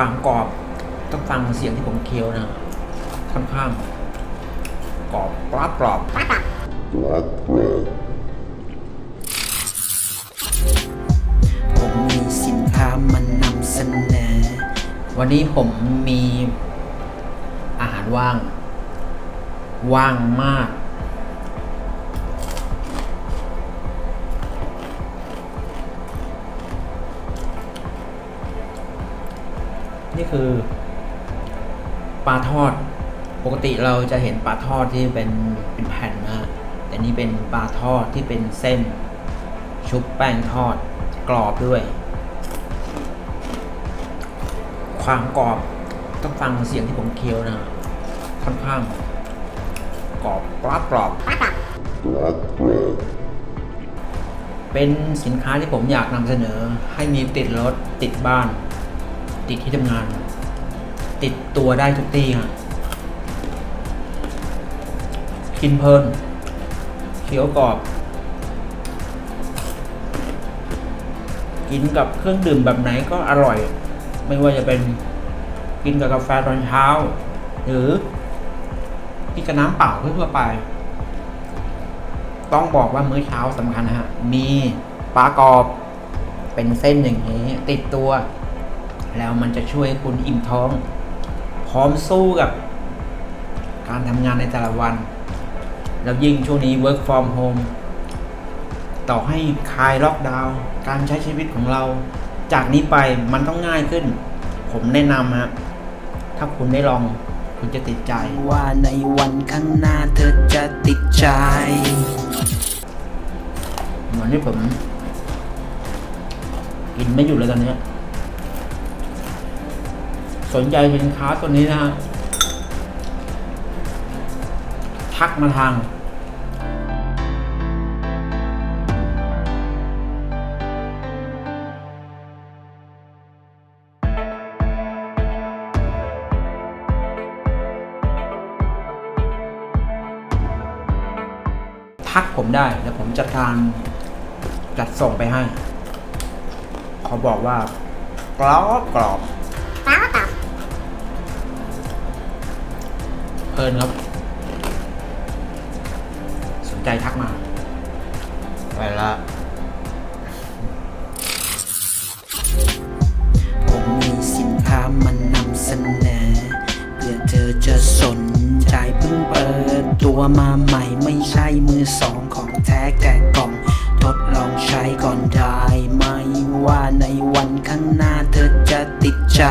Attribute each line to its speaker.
Speaker 1: ความกรอบต้องฟังเสียงที่ผมเคี้ยวนะค่อนข้างกรอบกรอบกรอบ
Speaker 2: ผมมีสินค้ามานำเสนอ
Speaker 1: วันนี้ผมมีอาหารว่าง ว่างมาก นี่คือปลาทอด ปกติเราจะเห็นปลาทอดที่เป็นเป็นแผ่นนะฮะแต่นี่เป็นปลาทอดที่เป็นเส้น ชุบแป้งทอดกรอบด้วย ความกรอบต้องฟังเสียงที่ผมเคี้ยวนะค่อนข้างกรอบกรอบกรอบเป็นสินค้าที่ผมอยากนำเสนอให้มีติดรถติดบ้าน ติดที่ทำงาน ติดตัวได้ทุกที่ฮะกินเพลินเคี้ยวกรอบ กินกับเครื่องดื่มแบบไหนก็อร่อย ไม่ว่าจะเป็นกินกับกาแฟตอนเช้า หรือกินกับน้ำเปล่าทั่วไป ต้องบอกว่ามื้อเช้าสำคัญนะฮะ มีปลากรอบเป็นเส้นอย่างนี้ ติดตัว แล้วมันจะช่วยให้คุณอิ่มท้อง พร้อมสู้กับ การทำงานในแต่ละวัน แล้วยิ่งช่วงนี้ work from home ต่อให้คลายล็อกดาวน์การใช้ชีวิตของเรา จากนี้ไปมันต้องง่ายขึ้น ผมแนะนำฮะถ้าคุณได้ลองคุณจะติดใจ
Speaker 2: ว่าในวันข้างหน้าเธอจะติดใจ
Speaker 1: เหมือนที่ผม กินไม่หยุดเลยตอนเนี้ย สนใจสินค้าตัวนี้นะฮะ ทักมาทางทักผมได้แล้วผมจัดการจัดส่งไปให้ เขาบอกว่ากรอบกรอบ เพลินครับ สนใจทักมา ไปละ
Speaker 2: ผมมีสินค้ามานำเสนอเพื่อเธอจะสนใจเพิ่งเปิด ตัวมาใหม่ไม่ใช่มือสองของแท้แกะกล่อง ทดลองใช้ก่อนได้ไหมว่าในวันข้างหน้าเธอจะติดใจ